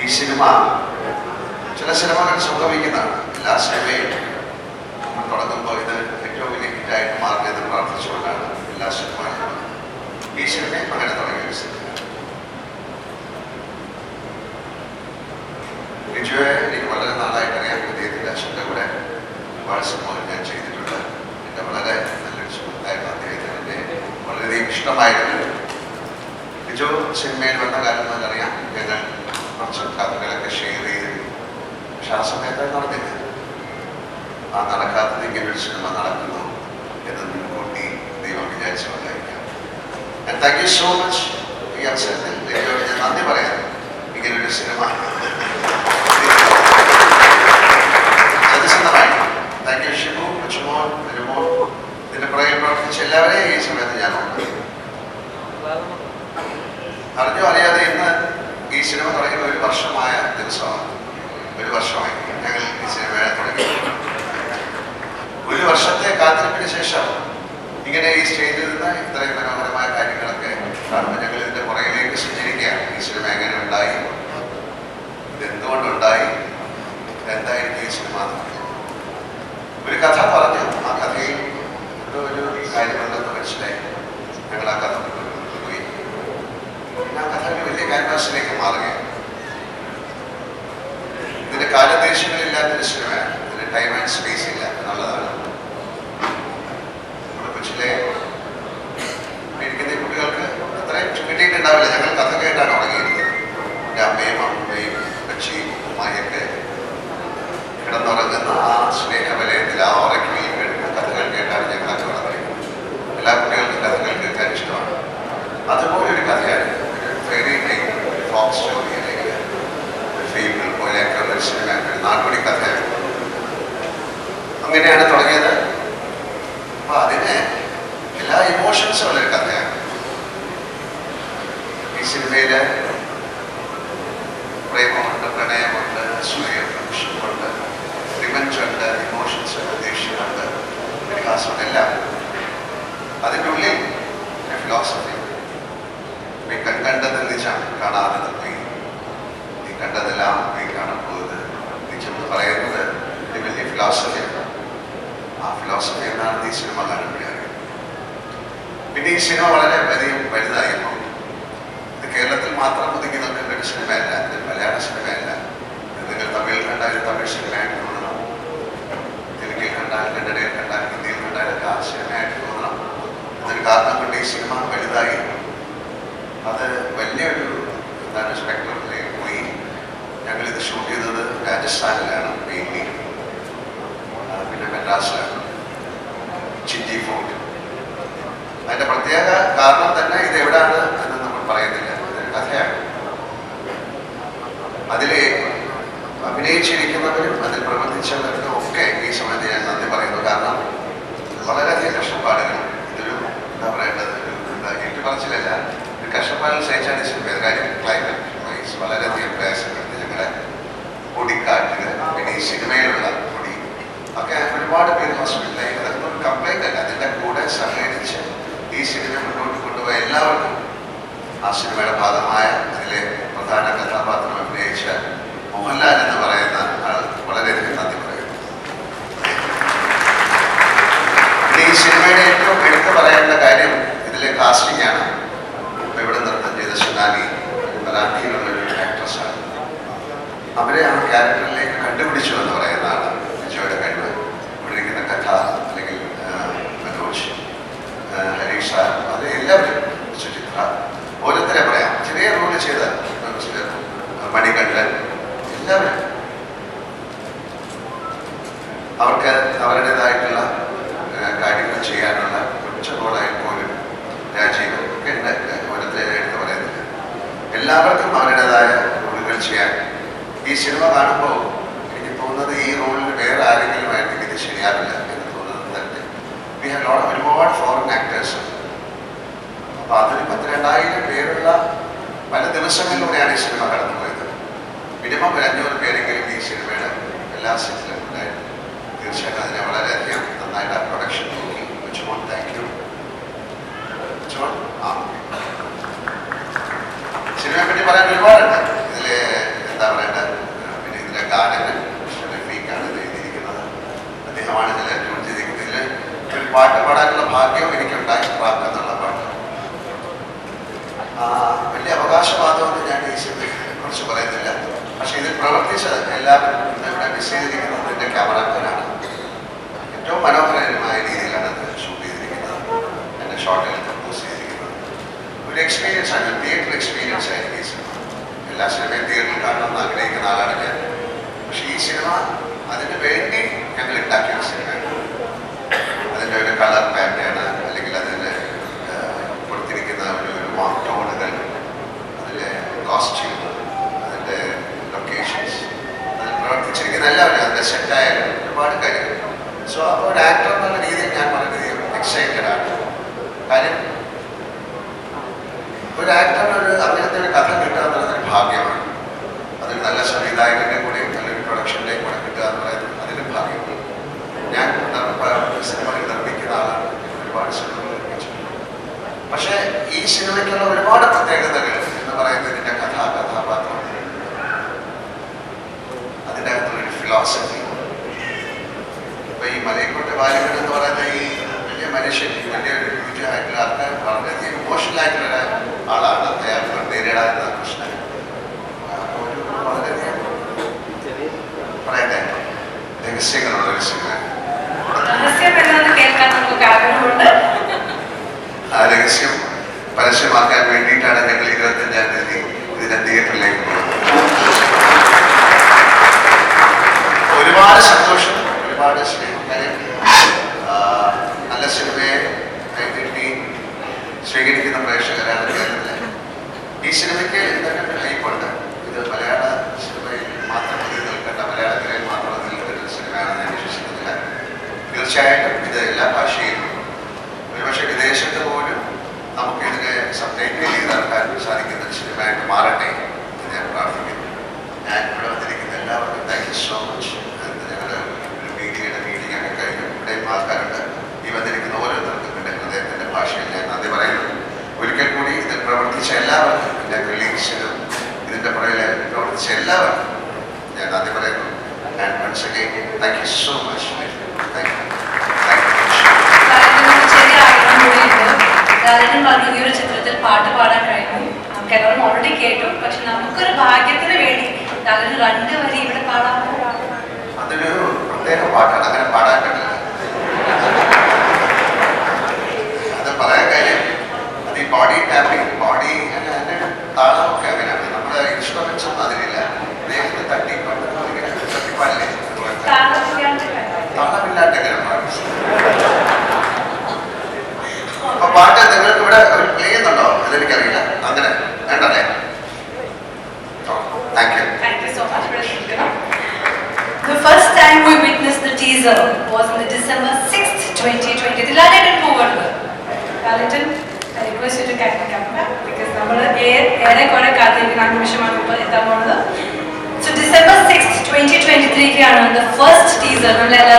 ഈ സിനിമ ചില സിനിമകൾ സംഭവിക്കുന്നതാണ്. എല്ലാ സിനിമയും നമ്മൾ തുടങ്ങുമ്പോൾ ഇത് ഏറ്റവും വലിയ ഹിറ്റായിട്ട് മാറിയത് പ്രാർത്ഥിച്ചുകൊണ്ടാണ് എല്ലാ സിനിമകളും ഈ സിനിമയും അങ്ങനെ തുടങ്ങിയ 实的话。എന്തായിരിക്കും ഈ സിനിമ എന്ന്. ഒരു കഥ പറഞ്ഞു ആ ഒരു കഥയാണ്. ഈ സിനിമയിൽ പ്രേമമുണ്ട് പ്രണയമുണ്ട് സ്വയമുണ്ട് റിവഞ്ചുണ്ട് ഇമോഷൻസ് ഉണ്ട് ദേഷ്യമുണ്ട് പരിഹാസമുണ്ട് എല്ലാം. അതിന്റെ ഉള്ളിൽ ഫിലോസഫി നീ കണ്ടത് നിജം കാണാതെ നീ. നീ കണ്ടതെല്ലാം നീ കാണാൻ പോകുന്നത്. നിജം എന്ന് പറയുന്നത് വലിയ ഫിലോസഫിയാണ് ആ ഫിലോസഫി എന്നാണ് ഈ സിനിമ പിന്നെ സിനിമ വളരെ വലിയ വലുതായപ്പോൾ ഇത് കേരളത്തിൽ മാത്രം ഒതുങ്ങി നിൽക്കുന്ന ഒരു സിനിമയല്ല ഇത് മലയാള സിനിമയല്ല. ഇത് നിങ്ങൾ തമിഴിൽ കണ്ടാൽ ഇത് തമിഴ് സിനിമയായിട്ട് തോന്നണം. തെലുങ്കിൽ കണ്ടാൽ കന്നഡയിൽ കണ്ടാൽ ഹിന്ദിയിൽ ഒക്കെ ആ സിനിമയായിട്ട് തോന്നണം. എന്നൊരു കാരണം കൊണ്ട് ഈ സിനിമ വലുതായി. അത് വലിയൊരു എന്താണ് സ്പെക്ടറിലേക്ക് പോയി. ഞങ്ങളിത് ഷൂട്ട് ചെയ്തത് രാജസ്ഥാനിലാണ് മെയിൻലി പിന്നെ മെഡ്രാസിലാണ് ചിറ്റി അതിന്റെ പ്രത്യേക കാരണം തന്നെ ഇത് എവിടെയാണ് എന്ന് നമ്മൾ പറയുന്നില്ല കഥയാണ്. അതിലെ അഭിനയിച്ചിരിക്കുന്നവരും അതിൽ പ്രവർത്തിച്ചവരും ഒക്കെ ഈ സമയത്ത് ഞാൻ നന്ദി പറയുന്നു. കാരണം വളരെയധികം കഷ്ടപ്പാടുകൾ ഇതൊരു എന്താ പറയേണ്ടത്? ഒരു എന്താ എനിക്ക് പറച്ചിലല്ല. ഒരു കഷ്ടപ്പാടിൽ സഹിച്ചാണ് ഈ കാര്യം ക്ലൈമറ്റ് വൈസ് വളരെയധികം പ്രയാസപ്പെടുത്തി ഞങ്ങളെ പൊടിക്കാറ്റ് പിന്നെ ഈ സിനിമയിലുള്ള പൊടി. ഒക്കെ ഒരുപാട് പേര് ഹോസ്പിറ്റലായി അതൊക്കെ ഒരു കംപ്ലൈന്റ് അല്ല. അതിന്റെ കൂടെ സഹകരിച്ച് ഈ സിനിമ മുന്നോട്ട് കൊണ്ടുപോയ എല്ലാവർക്കും ആ സിനിമയുടെ ഭാഗമായ അതിലെ പ്രധാന കഥാപാത്രം അഭിനയിച്ച മോഹൻലാൽ എന്ന് പറയുന്ന ആൾ വളരെയധികം നന്ദി പറയുന്നു. ഈ സിനിമയുടെ ഏറ്റവും എടുത്തു പറയേണ്ട കാര്യം ഇതിലെ കാസ്റ്റിംഗ് ആണ്. ഇവിടെ നൃത്തം ചെയ്ത സുനാലി മലാഠിയിലുള്ള ഒരു ആക്ട്രസ്സാണ് അവരെ ആ ക്യാരക്ടറിലേക്ക് കണ്ടുപിടിച്ചു എന്ന് പറയുന്നതാണ് വിജയുടെ കഴിവ്. ഇവിടെ ഇരിക്കുന്ന കഥ അല്ലെങ്കിൽ ആ, മനോജ് ആ, ഹരീഷ് സാർ അത് എല്ലാവരും സുചിത്ര ഓരോരുത്തരെ പറയാം ചെറിയ റോൾ ചെയ്ത മനസ്സിൽ മണികണ്ഠൻ എല്ലാവരും അവർക്ക് അവരുടേതായിട്ടുള്ള കാര്യങ്ങൾ ചെയ്യാനുള്ള ഉച്ചകോളായി പോലും രാജീവ് ഒക്കെ ഉണ്ട് ഓരോരുത്തരെ എടുത്ത് എല്ലാവർക്കും അവരുടേതായ റോളുകൾ ചെയ്യാൻ. ഈ സിനിമ കാണുമ്പോൾ എനിക്ക് തോന്നുന്നത് ഈ റോളിൽ വേറെ ആരെങ്കിലും ആയിട്ട് ഇത് ശരിയാവില്ല എന്ന് തോന്നുന്നത് തന്നെ. വി ഹാവ് ലോട്ട് ഒരുപാട് ഫോറിൻ ആക്ടേഴ്സ് അപ്പോൾ അതിന് പത്തിരണ്ടായിരം പേരുള്ള പല ദിവസങ്ങളിലൂടെയാണ് ഈ സിനിമ കടന്നുപോയത്. മിനിമം ഒരു അഞ്ഞൂറ് പേരെങ്കിലും ഈ സിനിമയുടെ എല്ലാ സെറ്റിലും ഉണ്ടായിരുന്നു തീർച്ചയായിട്ടും അതിനെ വളരെയധികം നന്നായിട്ട് ആ പ്രൊഡക്ഷൻ നോക്കി. വെച്ചുകൊണ്ട് താങ്ക് യു വെച്ചുകൊണ്ട് ആ. സിനിമയെ പറ്റി പറയാൻ ഒരുപാടുണ്ട്. ഇതിലെ എന്താ പറയേണ്ടത് പിന്നെ ഇതിലെ ഗാനങ്ങൾ ഇത് എഴുതിയിരിക്കുന്നത്. അദ്ദേഹമാണ് ഇതിൽ ട്യൂൺ ചെയ്തിരിക്കുന്നത്. ഇതിൽ ഒരു പാട്ട് പാടാനുള്ള ഭാഗ്യം എനിക്കുണ്ടായി. റാപ്പ് എന്നുള്ള പാട്ട്. വലിയ അവകാശവാദമൊന്നും ഞാൻ ഈ സിനിമയെ കുറിച്ച് പറയുന്നില്ല. പക്ഷെ ഇത് പ്രവർത്തിച്ചത് എല്ലാവരും ഇവിടെ മിസ് ചെയ്തിരിക്കുന്നത് എന്റെ ക്യാമറാമാനാണ്. ഏറ്റവും മനോഹരമായ രീതിയിലാണ് അത് ഷൂട്ട് ചെയ്തിരിക്കുന്നത്. എന്റെ ഷോട്ടിൽ കമ്പോസ് ചെയ്തിരിക്കുന്നത്. ഒരു എക്സ്പീരിയൻസ് ആണ് തിയേറ്റർ എക്സ്പീരിയൻസ് ആയിരിക്കും ഈ സിനിമ. എല്ലാ സിനിമയും തിയേറ്ററിൽ കാണണമെന്ന് ആഗ്രഹിക്കുന്ന ആളാണ് ഞാൻ. പക്ഷേ ഈ സിനിമ അതിന് വേണ്ടി ഞങ്ങൾ ഉണ്ടാക്കിയ ഒരു സിനിമയാണ് അതിന്റെ ഒരു കളർ പാറ്റേൺ അല്ലെങ്കിൽ അതിന്റെ കൊടുത്തിരിക്കുന്ന ഒരു ഒരു ടോണുകൾ അതിലെ കോസ്റ്റ്യൂം അതിന്റെ ലൊക്കേഷൻസ് അതിൽ പ്രവർത്തിച്ചിരിക്കുന്ന എല്ലാവരും അതിന്റെ സെറ്റായാലും ഒരുപാട് കാര്യങ്ങൾ സോ അപ്പോൾ ഒരു ആക്ടർ എന്നുള്ള രീതിയിൽ ഞാൻ എക്സൈറ്റഡ് കാര്യം ഒരു ആക്ടറിന് ഒരു അങ്ങനത്തെ ഒരു കഥ കിട്ടുക എന്നുള്ളത് ഒരു ഭാഗ്യമാണ്. അതൊരു നല്ല സംവിധായകന്റെ കൂടെയും നല്ലൊരു പ്രൊഡക്ഷന്റെ കൂടെ കിട്ടുക എന്നുള്ളത് അതിലും ഭാഗ്യമാണ്. ഞാൻ സിനിമകൾ നിർമ്മിക്കുന്ന ആളാണ്. ഒരുപാട് സിനിമകൾ നിർമ്മിച്ചിട്ടുണ്ട്. പക്ഷേ ഈ സിനിമയ്ക്കുള്ള ഒരുപാട് പ്രത്യേകതകൾ എന്ന് പറയുന്നത് ഇതിന്റെ കഥാ കഥാപാത്രം. അതിന്റെ അകത്തുള്ളൊരു ഫിലോസഫി ഇപ്പൊ ഈ മലയക്കോട്ടെ ബാലികൾ എന്ന് പറയുന്ന ഈ മനുഷ്യൻ വലിയ ഒരു ആയിട്ടുള്ള ആൾക്കാർ വളരെയധികം ഇമോഷണൽ ആയിട്ടുള്ള ആളാണ് അയാൾ നേരിടാവുന്ന കൃഷ്ണൻ അപ്പൊ ഒരു വളരെയധികം പറയട്ടെ രഹസ്യങ്ങളുള്ള രഹസ്യങ്ങൾ ആ രഹസ്യം പരസ്യമാക്കാൻ വേണ്ടിയിട്ടാണ് ഞങ്ങൾ ഇരുപത്തഞ്ചാം തീയതി ഇതിന്റെ തിയേറ്ററിലേക്ക് പോകുന്നത് ഒരുപാട് സന്തോഷം ഒരുപാട് സ്നേഹം കാര്യം ആ, നല്ല സിനിമയെ കൈതട്ടി സ്വീകരിക്കുന്ന പ്രേക്ഷകരാണ് കേരളത്തിലെ ഈ സിനിമയ്ക്ക് എന്തൊക്കെ ഹൈപ്പുണ്ട് ഇത് മലയാള സിനിമയിൽ മാത്രം ഒതുങ്ങി നിൽക്കേണ്ട മലയാളത്തിലെ മാത്രം ഒതുങ്ങി നിൽക്കേണ്ട ഒരു സിനിമയാണെന്ന് ഞാൻ വിശ്വസിക്കുന്നില്ല. തീർച്ചയായിട്ടും ഇത് എല്ലാ ഭാഷയിലും ഒരുപക്ഷെ വിദേശത്ത് പോലും നമുക്ക് ഇതിനെ സബ്ടൈറ്റിൽ നടക്കാൻ സാധിക്കുന്ന ഒരു സിനിമയായിട്ട് മാറട്ടെ എന്ന് ഞാൻ പ്രാർത്ഥിക്കുന്നു. ഞാൻ ഇവിടെ വന്നിരിക്കുന്ന എല്ലാവർക്കും താങ്ക് യു സോ മച്ച് ഈ വന്നിരിക്കുന്ന ഓരോരുത്തർക്കും ഭാഷയിൽ ഞാൻ നന്ദി പറയുന്നു. ഒരിക്കൽ കൂടി ഇതിൽ പ്രവർത്തിച്ച എല്ലാവർക്കും പ്രവർത്തിച്ച എല്ലാവരും ഞാൻ നന്ദി പറയുന്നു. And once again thank you so much thank you Lalettan പറഞ്ഞു ഈ ഒരു ചിത്രത്തിൽ പാട്ട് പാടാൻ കഴിഞ്ഞു. നമുക്ക് എല്ലാവരും ഓൾറെഡി കേട്ടു. പക്ഷെ നമുക്കൊരു ഭാഗ്യത്തിന് വേണ്ടി ലാലേട്ടൻ രണ്ട് വരി ഇവിടെ പാടാമോ അതൊരു പ്രത്യേക പാട്ടാണ് അങ്ങനെ പാടാൻ പറ്റില്ല അത് പറയാൻ കാര്യം അത് ഈ ബോഡി ടാപ്പിംഗ് ബോഡി താളമൊക്കെ അങ്ങനെയാണ് നമ്മുടെ അതിനില്ല ദേഹത്ത് തട്ടി കൊണ്ട് ഇങ്ങനെ തട്ടിപ്പാടില്ലേ അതുപോലത്തെ താളമില്ലാണ്ട് പാടാം. താളമില്ലാണ്ട് എങ്ങനെ അപ്പൊ പാട്ട് നിങ്ങൾക്ക് ഇവിടെ പ്ലേ ചെയ്യുന്നുണ്ടോ? അതെനിക്കറിയില്ല. അങ്ങനെ വേണ്ടല്ലേ? Thank you. The first time we witnessed the teaser was on the December 6th, 2020. The Lalatan പോകരുത് Lalatan, Come back because നമ്മൾ ഏറെ കുറെ കാത്തിരിക്കുന്ന നിമിഷമാണ് ഇപ്പോൾ എത്താൻ പോകുന്നത് so December six twenty twenty ത്രീക്കാണ് the first teaser നമ്മൾ എല്ലാവരും